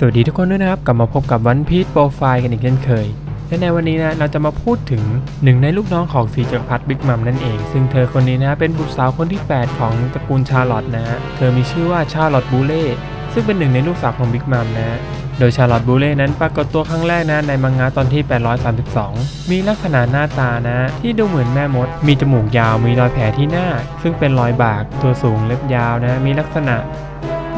สวัสดีทุกคนด้วยนะครับ กลับมาพบกับวันพี e โปรไฟล์กันอีกเช่นเคย และในวันนี้นะเราจะมาพูดถึงหนึ่งในลูกน้องของสีจักรพรรดิบิ๊กมัมนั่นเอง ซึ่งเธอคนนี้นะเป็นบุตรสาวคนที่ 8 ของตระกูลชาร์ลอตนะฮะเธอมีชื่อว่าชาร์ลอตบูเล่ซึ่งเป็นหนึ่งในลูกสาวของบิ๊กมัมนะฮะโดยชาร์ลอตบูเล่นั้นปรากฏตัวครั้งแรกนะในมังงะตอนที่ 832 มีลักษณะหน้าตานะ ที่ดูเหมือนแม่มด มีจมูกยาวมีรอยแผลที่หน้า ซึ่งเป็นรอยบากตัวสูงเล็บยาวนะ มีลักษณะ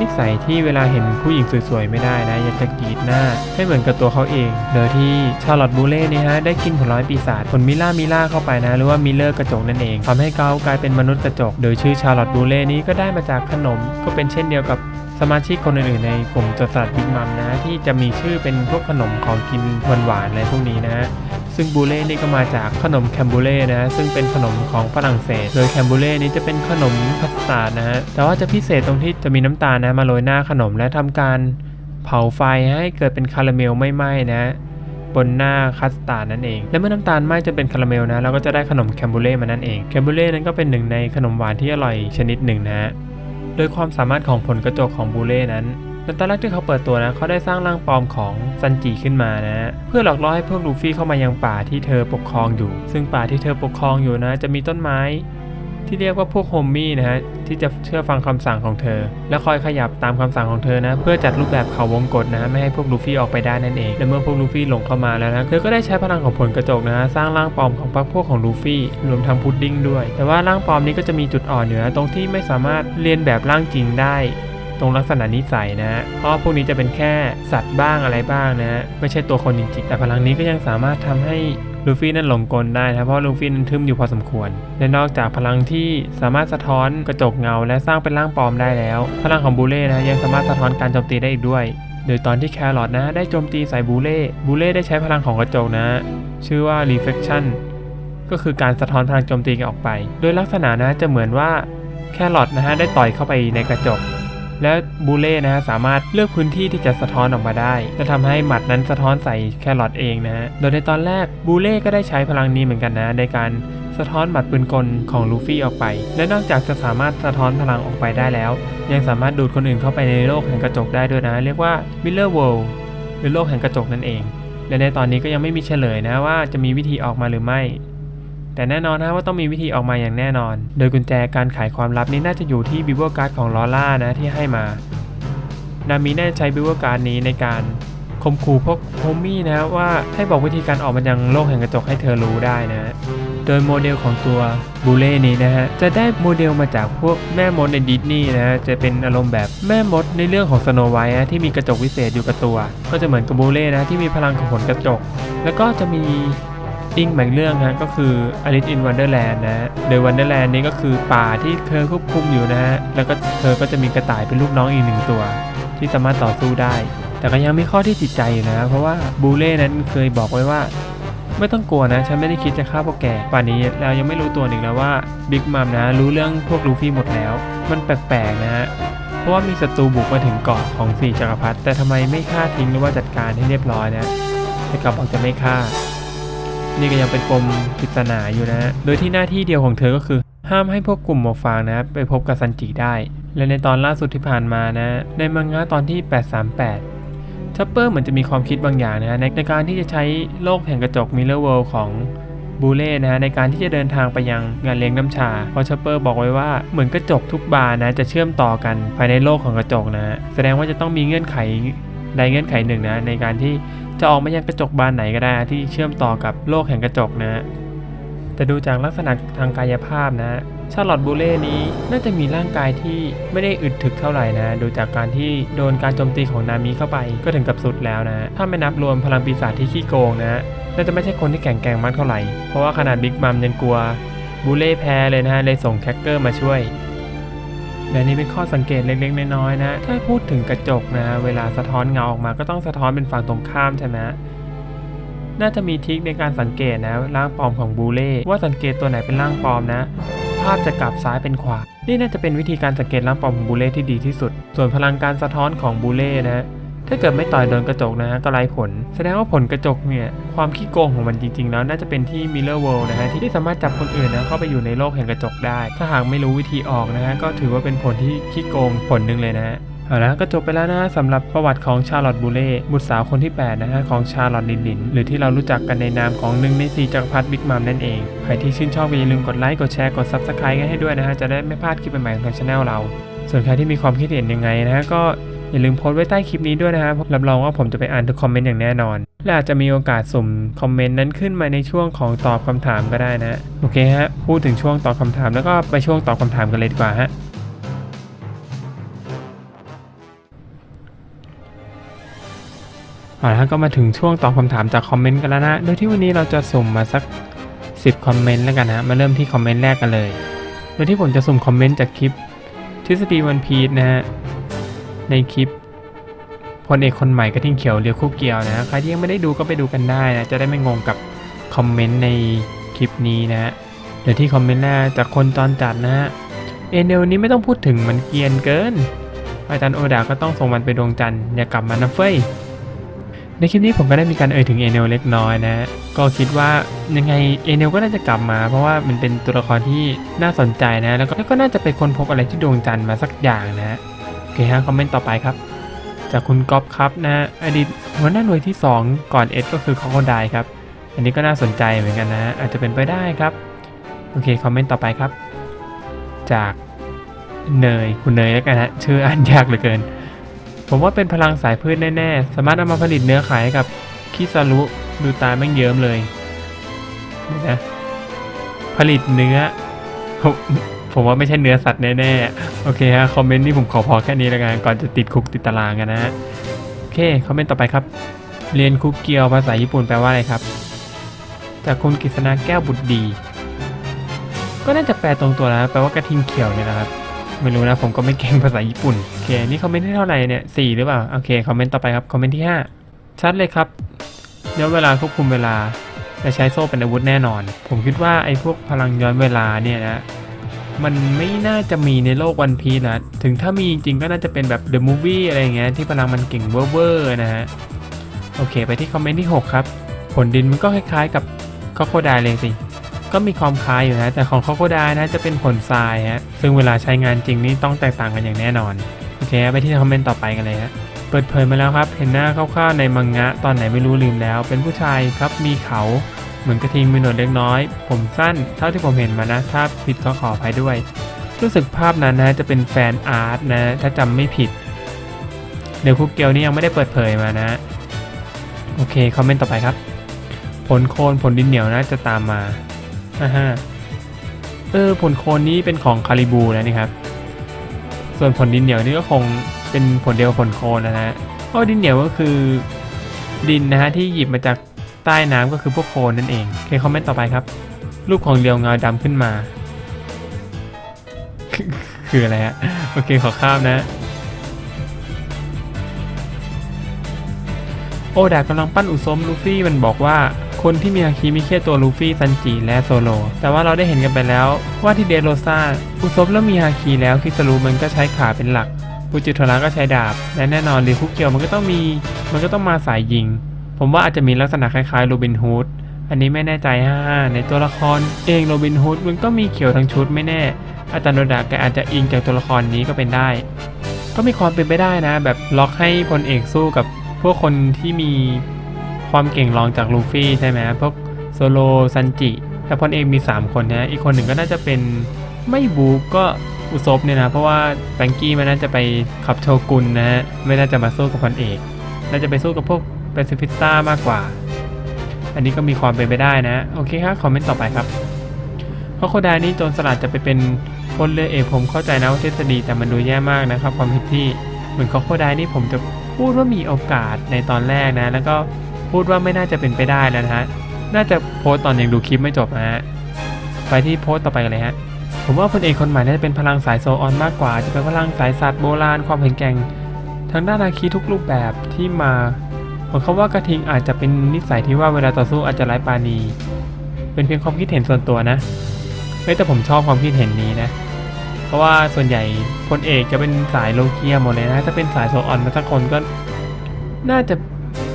นิสัยที่เวลาเห็นผู้หญิงสวยๆ ไม่ได้นะอยากจะกรีดหน้า ให้เหมือนกับตัวเขาเอง โดยที่ชาร์ลอตบูเล่เนี่ยฮะได้กินผลไม้ปีศาจผลมิล่ามิล่าเข้าไปนะ หรือว่ามิเลอร์กระจกนั่นเองทำให้เขากลายเป็นมนุษย์กระจก โดยชื่อชาร์ลอตบูเล่นี้ก็ได้มาจากขนม ก็เป็นเช่นเดียวกับ สมาชิกคนอื่นๆในกลุ่มจดสลัดบิ๊กมัมนะที่จะมีชื่อเป็นพวกขนมของกินหวานๆอะไรพวกนี้นะ ซึ่งบูเล่นี่ก็มาจากขนมแคมบูเล่นะซึ่งเป็นขนมของฝรั่งเศส โดยแคมบูเล่นี้จะเป็นขนมคัสตาร์ดนะฮะแต่ว่าจะพิเศษตรงที่จะมีน้ำตาลนะมาโรยหน้าขนมและทำการเผาไฟให้เกิดเป็นคาราเมลไม่ไหม้นะบนหน้าคัสตาร์ดนั่นเอง และเมื่อน้ำตาลไหม้จนเป็นคาราเมลนะเราก็จะได้ขนมแคมบูเล่มานั่นเอง แคมบูเล่นั้นก็เป็นหนึ่งในขนมหวานที่อร่อยชนิดหนึ่งนะฮะ ดยความสามารถของผลกระจกของบูเล่นั้นในตอนแรกที่เขาเปิดตัวนะเขาได้สร้างร่างปลอมของซันจิขึ้นมานะเพื่อหลอกล่อให้พวกลูฟี่เข้ามายังป่าที่เธอปกครองอยู่ ซึ่งป่าที่เธอปกครองอยู่นะ จะมีต้นไม้ ที่เรียกว่าพวกโฮมมี่นะฮะที่จะเชื่อฟังคำสั่งของเธอ และคอยขยับตามคำสั่งของเธอนะ เพื่อจัดรูปแบบเขาวงกฏนะไม่ให้พวกลูฟี่ออกไปได้นั่นเองและเมื่อพวกลูฟี่หลงเข้ามาแล้วนะเธอก็ได้ใช้พลังของผลกระจกนะฮะสร้างร่างปลอมของพรรคพวกของลูฟี่รวมทั้งพุดดิ้งด้วย แต่ว่าร่างปลอมนี้ก็จะมีจุดอ่อนอยู่นะตรงที่ไม่สามารถเรียนแบบร่างจริงได้ตรงลักษณะนิสัยนะเพราะพวกนี้จะเป็นแค่สัตว์บ้างอะไรบ้างนะไม่ใช่ตัวคนจริงๆ แต่พลังนี้ก็ยังสามารถทำให้ ลูฟี่นั้นหลงกลได้นะเพราะลูฟี่นั้นทึมอยู่พอสมควร และนอกจากพลังที่สามารถสะท้อนกระจกเงา และสร้างเป็นร่างปลอมได้แล้ว พลังของบูเล่นะยังสามารถสะท้อนการโจมตีได้อีกด้วย โดยตอนที่แครอทนะได้โจมตีใส่บูเล่บูเล่ได้ใช้พลังของกระจกนะ ชื่อว่า reflection ก็คือการสะท้อนพลังโจมตีออกไป โดยลักษณะนะจะเหมือนว่าแครอทนะฮะได้ต่อยเข้าไปในกระจก และบูเล่นะฮะสามารถเลือกพื้นที่ที่จะสะท้อนออกมาได้และทำให้หมัดนั้นสะท้อนใส่แครอทเองนะฮะ โดยในตอนแรกบูเล่ก็ได้ใช้พลังนี้เหมือนกันนะ ในการสะท้อนหมัดปืนกลของลูฟี่ออกไป และนอกจากจะสามารถสะท้อนพลังออกไปได้แล้ว ยังสามารถดูดคนอื่นเข้าไปในโลกแห่งกระจกได้ด้วยนะ เรียกว่า Mirror World หรือโลกแห่งกระจกนั่นเอง และในตอนนี้ก็ยังไม่มีเฉลยนะว่าจะมีวิธีออกมาหรือไม่ แต่แน่นอนนะว่าต้องมีวิธีออกมาอย่างแน่นอน โดยกุญแจการไขความลับนี้น่าจะอยู่ที่บิวเบิลการ์ดของลอล่านะที่ให้มา นามิน่าจะใช้บิวเบิลการ์ดนี้ในการข่มขู่พวกโฮมมี่นะว่าให้บอกวิธีการออกมายังโลกแห่งกระจกให้เธอรู้ได้นะ โดยโมเดลของตัวบูเล่นี้นะฮะ จะได้โมเดลมาจากพวกแม่มดในดิสนีย์นะฮะ จะเป็นอารมณ์แบบแม่มดในเรื่องของสโนไวท์นะที่มีกระจกวิเศษอยู่กับตัว ก็จะเหมือนกับบูเล่นะที่มีพลังของผลกระจก แล้วก็จะมี อิงแบ่งเรื่องฮะก็คือ Alice in Wonderland นะฮะโดย Wonderland นี้ก็คือป่าที่เธอควบคุมอยู่นะฮะแล้วก็เธอก็จะมีกระต่ายเป็นลูกน้องอีกหนึ่งตัว ที่สามารถต่อสู้ได้ แต่ก็ยังมีข้อที่ติดใจอยู่นะ เพราะว่าบูเล่นั้นเคยบอกไว้ว่า ไม่ต้องกลัวนะ ฉันไม่ได้คิดจะฆ่าพวกแกป่านนี้เรายังไม่รู้ตัวหนึ่งแล้วว่าบิ๊กมัมนะ รู้เรื่องพวกลูฟี่หมดแล้ว มันแปลกๆนะฮะเพราะว่ามีศัตรูบุกมาถึงเกาะของสี่จักรพรรดิแต่ทำไมไม่ฆ่าทิ้งหรือว่าจัดการให้เรียบร้อยนะแต่กลับบอกจะไม่ฆ่า นี่ก็ยังเป็นปมปริศนาอยู่นะ โดยที่หน้าที่เดียวของเธอก็คือ ห้ามให้พวกกลุ่มหมวกฟางนะ ไปพบกับซันจิได้ และในตอนล่าสุดที่ผ่านมานะ ในมังงะตอนที่ 838ชัปเปอร์เหมือนจะมีความคิดบางอย่างนะในในการที่จะใช้โลกแห่งกระจกมิเลอร์เวิลด์ของบูเล่นะฮะในการที่จะเดินทางไปยังงานเลี้ยงน้ำชา เพราะชัปเปอร์บอกไว้ว่าเหมือนกระจกทุกบานนะจะเชื่อมต่อกันภายในโลกของกระจกนะ แสดงว่าจะต้องมีเงื่อนไข ใดเงื่อนไขหนึ่งนะในการที่จะออกมายังกระจกบานไหนก็ได้ที่เชื่อมต่อกับโลกแห่งกระจกนะฮะแต่ดูจากลักษณะทางกายภาพนะชาร์ลอตบูเล่นี้น่าจะมีร่างกายที่ไม่ได้อึดถึกเท่าไหร่นะ ดูจากการที่โดนการโจมตีของนามิเข้าไปก็ถึงกับสุดแล้วนะ ถ้าไม่นับรวมพลังปีศาจที่ขี้โกงนะน่าจะไม่ใช่คนที่แข็งแกร่งมากเท่าไหร่ เพราะว่าขนาดบิ๊กมัมยังกลัวบูเล่แพ้เลยนะฮะเลยส่งแคคเกอร์มาช่วย และนี่เป็นข้อสังเกตเล็กๆน้อยๆนะ ถ้าพูดถึงกระจกนะ เวลาสะท้อนเงาออกมาก็ต้องสะท้อนเป็นฝั่งตรงข้ามใช่ไหมน่าจะมีทิคในการสังเกตนะร่างปลอมของบูเล่ว่าสังเกตตัวไหนเป็นร่างปลอมนะ ภาพจะกลับซ้ายเป็นขวา นี่น่าจะเป็นวิธีการสังเกตร่างปลอมของบูเล่ที่ดีที่สุด ส่วนพลังการสะท้อนของบูเล่นะ ถ้าเกิดไม่ต่อยโดนกระจกนะก็ไร้ผล แสดงว่าผลกระจกเนี่ยความขี้โกงของมันจริงๆ แล้วน่าจะเป็นที่ Mirror World นะฮะที่สามารถจับคนอื่นนะเข้าไปอยู่ในโลกแห่งกระจกได้ ถ้าหากไม่รู้วิธีออกนะฮะก็ถือว่าเป็นผลที่ขี้โกงผลหนึ่งเลยนะฮะเอาละก็จบไปแล้วนะสำหรับประวัติของชาร์ลอตต์บูเล่บุตรสาวคนที่ 8 นะฮะของชาร์ลอตต์ลินลิน หรือที่เรารู้จักกันในนามของหนึ่งในสี่จักรพรรดิบิ๊กมัมนั่นเอง ใครที่ชื่นชอบก็อย่าลืมกดไลค์กดแชร์กด Subscribe กันให้ด้วยนะฮะจะได้ไม่พลาดคลิปใหม่ๆของทางช anel เรา ส่วนใครที่มีความคิดเห็นยังไงนะฮะก็ อย่าลืมโพสต์ไว้ใต้คลิปนี้ด้วยนะฮะรับรองว่าผมจะไปอ่านทุกคอมเมนต์อย่างแน่นอน และอาจจะมีโอกาสสุ่มคอมเมนต์นั้นขึ้นมาในช่วงของตอบคำถามก็ได้นะโอเคฮะพูดถึงช่วงตอบคำถามแล้วก็ไปช่วงตอบคำถามกันเลยดีกว่าฮะเอาละฮะก็มาถึงช่วงตอบคำถามจากคอมเมนต์กันแล้วนะ โดยที่วันนี้เราจะสุ่มมาสัก 10 คอมเมนต์แล้วกันนะ มาเริ่มที่คอมเมนต์แรกกันเลย โดยที่ผมจะสุ่มคอมเมนต์จากคลิปทฤษฎีวันพีชนะฮะ ในคลิปพลเอกคนใหม่กระทิงเขียวเรียวคู่เกียวนะใครที่ยังไม่ได้ดูก็ไปดูกันได้นะ จะได้ไม่งงกับคอมเมนต์ในคลิปนี้นะฮะเดี๋ยวที่คอมเมนต์แรกจากคนตอนจัดนะฮะเอเนลนี้ไม่ต้องพูดถึงมันเกียนเกินอาจารย์โอดาก็ต้องส่งมันไปดวงจันทร์อย่ากลับมานะเฟ้ยในคลิปนี้ผมก็ได้มีการเอ่ยถึงเอเนลเล็กน้อยนะก็คิดว่ายังไงเอเนลก็น่าจะกลับมา เพราะว่ามันเป็นตัวละครที่น่าสนใจนะ แล้วก็ก็น่าจะเป็นคนพบอะไรที่ดวงจันทร์มาสักอย่างนะ ฮะคอมเมนต์ต่อไปครับ จากคุณก๊อฟครับนะอดีตหัวหน้าหน่วยที่ 2 ก่อนเอสก็คือคอโคไดครับ อันนี้ก็น่าสนใจเหมือนกันนะ อาจจะเป็นไปได้ครับ โอเคคอมเมนต์ต่อไปครับ จากเนยคุณเนยแล้วกันฮะชื่ออ่านยากเหลือเกิน ผมว่าเป็นพลังสายพืชแน่ๆ สามารถเอามาผลิตเนื้อขายกับคิซารุดูตาแม่งเยิ้มเลยนะผลิตเนื้อ ผมว่าไม่ใช่เนื้อสัตว์แน่ๆ โอเคฮะ คอมเมนต์นี่ผมขอพอแค่นี้แล้วกันก่อนจะติดคุกติดตารางกันนะฮะ โอเค คอมเมนต์ต่อไปครับ เรียนคุกเกียวภาษาญี่ปุ่นแปลว่าอะไรครับ จากคุณกฤษณาแก้วบุตรดี ก็น่าจะแปลตรงตัวแล้วแปลว่ากระทิงเขียวเนี่ยนะครับ ไม่รู้นะผมก็ไม่เก่งภาษาญี่ปุ่น โอเค นี่คอมเมนต์ที่เท่าไหร่เนี่ยสี่หรือเปล่า โอเค คอมเมนต์ต่อไปครับ คอมเมนต์ที่ 5 ชัดเลยครับย้อเวลาควบคุมเวลาและใช้โซ่เป็นอาวุธแน่นอน ผมคิดว่าไอ้พวกพลังย้อนเวลาเนี่ยนะ มันไม่น่าจะมีในโลกวันพีนะถึงถ้ามีจริงก็น่าจะเป็นแบบ The Movie อะไรเงี้ยที่พลังมันเก่งเวอร์นะฮะ โอเค ไปที่คอมเมนต์ที่ 6 ครับ ผลดินมันก็คล้ายๆกับคอโคไดเลยสิ ก็มีความคล้ายอยู่นะ แต่ของคอโคไดนะจะเป็นผลทรายฮะ ซึ่งเวลาใช้งานจริงนี่ต้องแตกต่างกันอย่างแน่นอน โอเค ไปที่คอมเมนต์ต่อไปกันเลยฮะเปิดเผยมาแล้วครับ เห็นหน้าคร่าวๆในมังงะตอนไหนไม่รู้ลืมแล้ว เป็นผู้ชายครับ มีเขา เหมือนกระทิงมีหนวดเล็กน้อย ผมสั้นเท่าที่ผมเห็นมานะ ถ้าผิดก็ขออภัยด้วย รู้สึกภาพนั้นนะจะเป็นแฟนอาร์ตนะ ถ้าจำไม่ผิด เดี๋ยวคุกเกลนี่ยังไม่ได้เปิดเผยมานะ โอเค คอมเมนต์ต่อไปครับ ผลโคนผลดินเหนียวนะจะตามมาฮ่าฮ่าเออผลโคนนี้เป็นของคาริบูแล้วนี่ครับ ส่วนผลดินเหนียวนี่ก็คงเป็นผลเดียวผลโคนนะฮะเพราะดินเหนียวก็คือดินนะฮะที่หยิบมาจาก ใต้น้ำก็คือพวกโคลนนั่นเองเคคอมเมนต์ต่อไปครับ รูปของเรียวเงาดำขึ้นมา คืออะไรฮะโอเคขอข้ามนะ โอดากำลังปั้นอุซมลูฟี่มันบอกว่าคนที่มีฮาคิมีแค่ตัวลูฟี่ซันจิและโซโล แต่ว่าเราได้เห็นกันไปแล้วว่าที่เดโรซาอุซมแล้วมีฮาคิแล้วคิสรูมันก็ใช้ขาเป็นหลักฟูจิโทระก็ใช้ดาบ และแน่นอนรีคุเกียวมันก็ต้องมี มันก็ต้องมาสายยิง ผมว่าอาจจะมีลักษณะคล้ายๆโรบินฮูดอันนี้ไม่แน่ใจฮ่าในตัวละครเองโรบินฮูดมันก็มีเขียวทั้งชุดไม่แน่ อาจารย์โนดาแกอาจจะอิงจากตัวละครนี้ก็เป็นได้ ก็มีความเป็นไปได้นะ แบบล็อกให้พลเอกสู้กับพวกคนที่มีความเก่งรองจากลูฟี่ใช่ไหมพวกโซโลซันจิแต่พลเอกมี 3 คนนะอีกคนหนึ่งก็น่าจะเป็นไม่บูก็อุซบเนี่ยนะ เพราะว่าแฟงกี้มันน่าจะไปขับโชกุนนะฮะไม่น่าจะมาสู้กับพลเอก น่าจะไปสู้กับพวก เปซิฟิสต้ามากกว่า อันนี้ก็มีความเป็นไปได้นะ โอเคครับ คอมเมนต์ต่อไปครับเพราะโคดานี่โจรสลัดจะไปเป็นพลเรือเอกผมเข้าใจนะว่าทฤษฎีแต่มันดูแย่มากนะครับ ความคิดที่เหมือนเขาโคดานี่ผมจะพูดว่ามีโอกาสในตอนแรกนะ แล้วก็พูดว่าไม่น่าจะเป็นไปได้แล้วนะฮะน่าจะโพสต์ตอนยังดูคลิปไม่จบนะฮะไปที่โพสต์ต่อไปกันเลยฮะผมว่าพลเอกคนใหม่น่าจะเป็นพลังสายโซออนมากกว่า จะเป็นพลังสายสัตว์โบราณความแข็งแกร่งทางด้านอาคีทุกรูปแบบที่มา ผมเขาว่ากระทิงอาจจะเป็นนิสัยที่ว่าเวลาต่อสู้อาจจะไร้ปาณี เป็นเพียงความคิดเห็นส่วนตัวนะเฮ้แต่ผมชอบความคิดเห็นนี้นะ เพราะว่าส่วนใหญ่พลเอกจะเป็นสายโลเกียหมดเลยนะ ถ้าเป็นสายโซออนมาสักคนก็ น่าจะ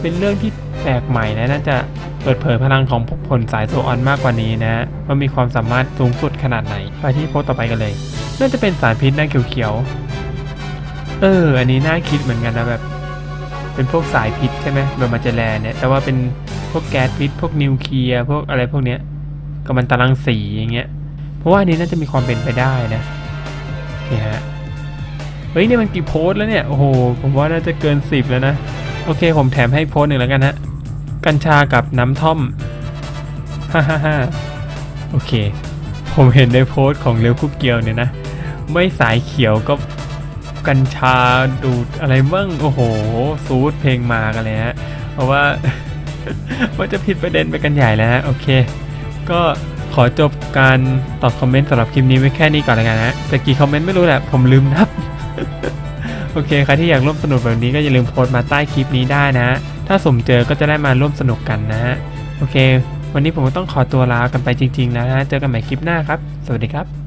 เป็นเรื่องที่แปลกใหม่นะน่าจะเปิดเผยพลังของผลสายโซออนมากกว่านี้นะว่ามีความสามารถสูงสุดขนาดไหน ไปที่โพสต์ต่อไปกันเลย น่าจะเป็นสารพิษหน้าเขียวๆเออ อันนี้น่าคิดเหมือนกันนะแบบ เป็นพวกสายพิษใช่ไหมแบบมาเจแลเนี่ยแต่ว่าเป็นพวกแก๊สพิษ พวกนิวเคลียร์พวกอะไรพวกเนี้ยกัมมันตารังสีอย่างเงี้ยเพราะว่าอันนี้น่าจะมีความเป็นไปได้นะโอเคฮะเฮ้ยเนี่ยมันกี่โพสแล้วเนี่ยโอ้โหผมว่าน่าจะเกินสิบแล้วนะโอเคผมแถมให้โพสหนึ่งแล้วกันฮะกัญชากับน้ำท่อมฮ่าฮ่าฮ่าโอเค ผมเห็นในโพสของเร็วคุกเกียวเนี่ยนะ ไม่สายเขียวก็ กัญชาดูดอะไรบ้างโอ้โหซูดเพลงมากันเลยฮะเพราะว่าว่าจะผิดประเด็นไปกันใหญ่แล้วฮะโอเค ก็ขอจบการตอบคอมเมนต์สำหรับคลิปนี้ไว้แค่นี้ก่อนแล้วกันนะแต่กี่คอมเมนต์ไม่รู้แหละ ผมลืมนับ โอเคใครที่อยากร่วมสนุกแบบนี้ก็อย่าลืมโพสต์มาใต้คลิปนี้ได้นะ ถ้าสมเจอก็จะได้มาร่วมสนุกกันนะโอเค วันนี้ผมต้องขอตัวลากันไปจริง ๆ แล้วนะเจอกันใหม่คลิปหน้าครับ สวัสดีครับ